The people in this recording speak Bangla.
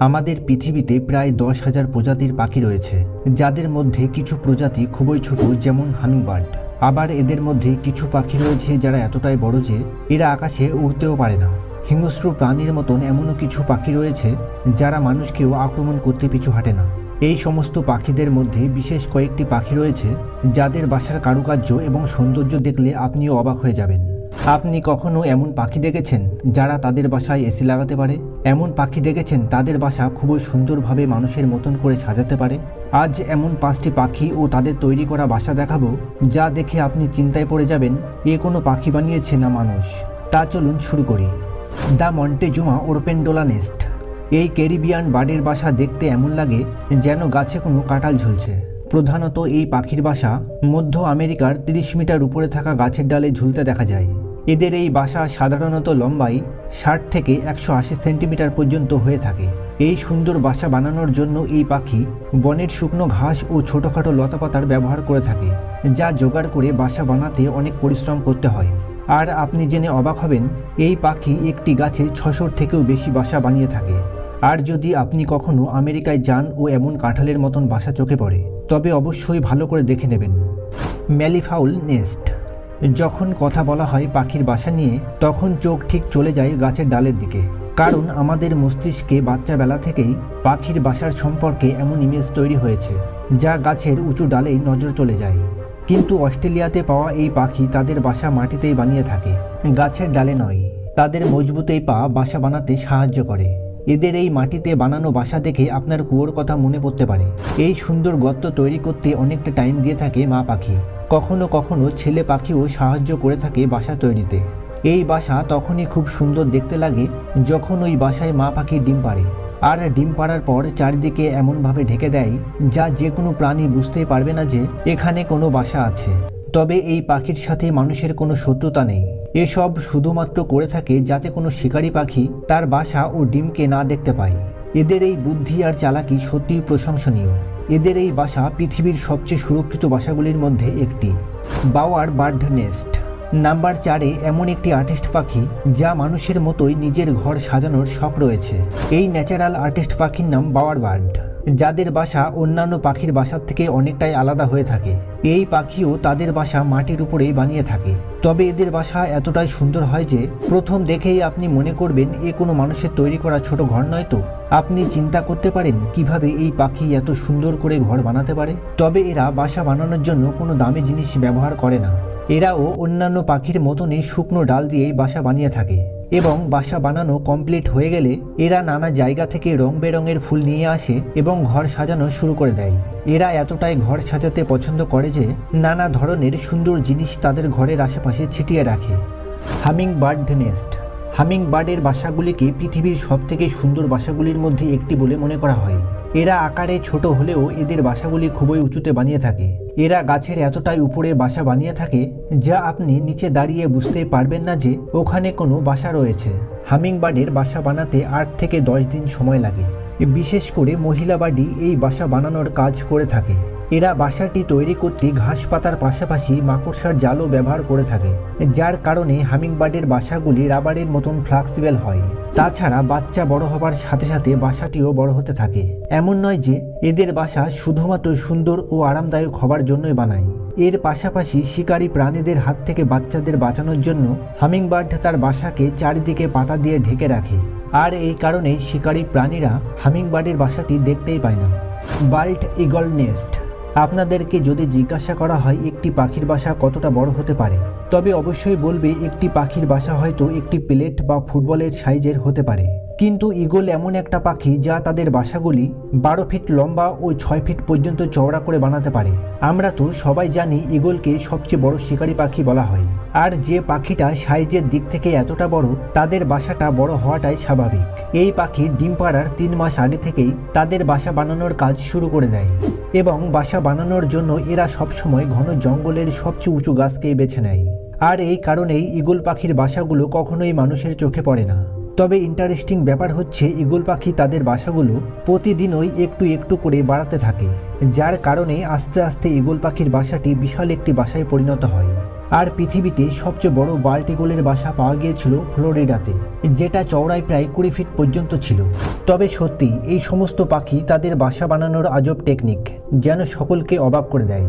আমাদের পৃথিবীতে প্রায় দশ হাজার প্রজাতির পাখি রয়েছে, যাদের মধ্যে কিছু প্রজাতি খুবই ছোট, যেমন হামিংবার্ড আবার এদের মধ্যে কিছু পাখি রয়েছে যারা এতটাই বড় যে এরা আকাশে উড়তেও পারে না। হিংস্র প্রাণীর মতন এমনও কিছু পাখি রয়েছে, যারা মানুষকেও আক্রমণ করতে পিছু হাঁটে না। এই সমস্ত পাখিদের মধ্যে বিশেষ কয়েকটি পাখি রয়েছে, যাদের বাসার কারুকার্য এবং সৌন্দর্য দেখলে আপনিও অবাক হয়ে যাবেন। আপনি কখনো এমন পাখি দেখেছেন যারা তাদের বাসায় এসি লাগাতে পারে? এমন পাখি দেখেছেন তাদের বাসা খুবই সুন্দরভাবে মানুষের মতন করে সাজাতে পারে? আজ এমন পাঁচটি পাখি ও তাদের তৈরি করা বাসা দেখাবো, যা দেখে আপনি চিন্তায় পড়ে যাবেন, এ কোনো পাখি বানিয়েছে না মানুষ। তা চলুন শুরু করি। The Montezuma oropendola nest. এই ক্যারিবিয়ান বাড়ির বাসা দেখতে এমন লাগে যেন গাছে কোনো কাঁঠাল ঝুলছে। প্রধানত এই পাখির বাসা মধ্য আমেরিকার তিরিশ মিটার উপরে থাকা গাছের ডালে ঝুলতে দেখা যায়। এদের এই বাসা সাধারণত লম্বায় ষাট থেকে একশো আশি সেন্টিমিটার পর্যন্ত হয়ে থাকে। এই সুন্দর বাসা বানানোর জন্য এই পাখি বনের শুকনো ঘাস ও ছোটোখাটো লতাপাতার ব্যবহার করে থাকে, যা জোগাড় করে বাসা বানাতে অনেক পরিশ্রম করতে হয়। আর আপনি জেনে অবাক হবেন, এই পাখি একটি গাছে ছশোর থেকেও বেশি বাসা বানিয়ে থাকে। আর যদি আপনি কখনো আমেরিকায় যান ও এমন কাঁঠালের মতন বাসা চোখে পড়ে, তবে অবশ্যই ভালো করে দেখে নেবেন। Malleefowl nest. যখন কথা বলা হয় পাখির বাসা নিয়ে, তখন চোখ ঠিক চলে যায় গাছের ডালের দিকে। কারণ আমাদের মস্তিষ্কে বাচ্চাবেলা থেকেই পাখির বাসার সম্পর্কে এমন ইমেজ তৈরি হয়েছে, যা গাছের উঁচু ডালেই নজর চলে যায়। কিন্তু অস্ট্রেলিয়াতে পাওয়া এই পাখি তাদের বাসা মাটিতেই বানিয়ে থাকে। গাছের ডালে নয়, তাদের মজবুত এই পা বাসা বানাতে সাহায্য করে। এদের এই মাটিতে বানানো বাসা দেখে আপনার কুয়োর কথা মনে পড়তে পারে। এই সুন্দর গর্ত তৈরি করতে অনেকটা টাইম দিয়ে থাকে মা পাখি। কখনো কখনো ছেলে পাখিও সাহায্য করে থাকে বাসা তৈরিতে। এই বাসা তখনই খুব সুন্দর দেখতে লাগে যখন ওই বাসায় মা পাখি ডিম পাড়ে। আর ডিম পাড়ার পর চারিদিকে এমনভাবে ঢেকে দেয় যা যে কোনো প্রাণী বুঝতেই পারবে না যে এখানে কোনো বাসা আছে। তবে এই পাখির সাথে মানুষের কোনো শত্রুতা নেই। এসব শুধুমাত্র করে থাকে যাতে কোনো শিকারী পাখি তার বাসা ও ডিমকে না দেখতে পায়। এদের এই বুদ্ধি আর চালাকি সত্যিই প্রশংসনীয়। এদের এই বাসা পৃথিবীর সবচেয়ে সুরক্ষিত বাসাগুলির মধ্যে একটি। বাওয়ার বার্ড নেস্ট। নাম্বার চারে এমন একটি আর্টিস্ট পাখি যা মানুষের মতোই নিজের ঘর সাজানোর শখ রয়েছে। এই ন্যাচারাল আর্টিস্ট পাখির নাম বাওয়ার বার্ড। যাদের বাসা অন্যান্য পাখির বাসার থেকে অনেকটাই আলাদা হয়ে থাকে। এই পাখিও তাদের বাসা মাটির উপরেই বানিয়ে থাকে। তবে এদের বাসা এতটাই সুন্দর হয় যে, প্রথম দেখেই আপনি মনে করবেন এ কোনো মানুষের তৈরি করা ছোট ঘর নয় তো। আপনি চিন্তা করতে পারেন কীভাবে এই পাখি এত সুন্দর করে ঘর বানাতে পারে। তবে এরা বাসা বানানোর জন্য কোনো দামি জিনিস ব্যবহার করে না। এরাও অন্যান্য পাখির মতনই শুকনো ডাল দিয়েই বাসা বানিয়ে থাকে এবং বাসা বানানো কমপ্লিট হয়ে গেলে এরা নানা জায়গা থেকে রং বেরঙের ফুল নিয়ে আসে এবং ঘর সাজানো শুরু করে দেয়। এরা এতটাই ঘর সাজাতে পছন্দ করে যে নানা ধরনের সুন্দর জিনিস তাদের ঘরের আশেপাশে ছিটিয়ে রাখে। Hummingbird nest. হামিং বার্ডের বাসাগুলিকে পৃথিবীর সবথেকে সুন্দর বাসাগুলির মধ্যে একটি বলে মনে করা হয়। এরা আকারে ছোট হলেও এদের বাসাগুলি খুবই উঁচুতে বানিয়ে থাকে। এরা গাছের এতটাই উপরে বাসা বানিয়ে থাকে, যা আপনি নিচে দাঁড়িয়ে বুঝতে পারবেন না যে ওখানে কোনো বাসা রয়েছে। হামিংবার্ডের বাসা বানাতে আট থেকে দশ দিন সময় লাগে। বিশেষ করে মহিলা বাড়ি এই বাসা বানানোর কাজ করে থাকে। এরা বাসাটি তৈরি করতে ঘাস পাতার পাশাপাশি মাকড়সার জালও ব্যবহার করে থাকে, যার কারণে হামিংবার্ডের বাসাগুলি রাবারের মতন ফ্লেক্সিবল হয়। তাছাড়া বাচ্চা বড় হবার সাথে সাথে বাসাটিও বড় হতে থাকে। এমন নয় যে এদের বাসা শুধুমাত্র সুন্দর ও আরামদায়ক হবার জন্যই বানায়। এর পাশাপাশি শিকারী প্রাণীদের হাত থেকে বাচ্চাদের বাঁচানোর জন্য হামিংবার্ড তার বাসাকে চারিদিকে পাতা দিয়ে ঢেকে রাখে। আর এই কারণেই শিকারী প্রাণীরা হামিংবার্ডের বাসাটি দেখতেই পায় না। বাল্ট ইগল নেস্ট আপনাদেরকে যদি জিজ্ঞাসা করা হয়, একটি পাখির বাসা কতটা বড় হতে পারে? তবে অবশ্যই বলবে, একটি পাখির বাসা হয়তো একটি প্লেট বা ফুটবলের সাইজের হতে পারে। কিন্তু ইগল এমন একটা পাখি যা তাদের বাসাগুলি বারো ফিট লম্বা ও ছয় ফিট পর্যন্ত চওড়া করে বানাতে পারে। আমরা তো সবাই জানি ইগলকে সবচেয়ে বড় শিকারী পাখি বলা হয়। আর যে পাখিটা সাইজের দিক থেকে এতটা বড়, তাদের বাসাটা বড় হওয়াটাই স্বাভাবিক। এই পাখি ডিম পাড়ার তিন মাস আগে থেকেই তাদের বাসা বানানোর কাজ শুরু করে দেয়। এবং বাসা বানানোর জন্য এরা সবসময় ঘন জঙ্গলের সবচেয়ে উঁচু গাছকেই বেছে নেয়। আর এই কারণেই ইগল পাখির বাসাগুলো কখনোই মানুষের চোখে পড়ে না। তবে ইন্টারেস্টিং ব্যাপার হচ্ছে ইগল পাখি তাদের বাসাগুলো প্রতিদিনই একটু একটু করে বাড়াতে থাকে, যার কারণে আস্তে আস্তে ইগল পাখির বাসাটি বিশাল একটি বাসায় পরিণত হয়। আর পৃথিবীতে সবচেয়ে বড় বাল্টিগোলের বাসা পাওয়া গিয়েছিল ফ্লোরিডাতে, যেটা চওড়ায় প্রায় কুড়ি ফিট পর্যন্ত ছিল। তবে সত্যি এই সমস্ত পাখি তাদের বাসা বানানোর আজব টেকনিক, যেন সকলকে অবাক করে দেয়।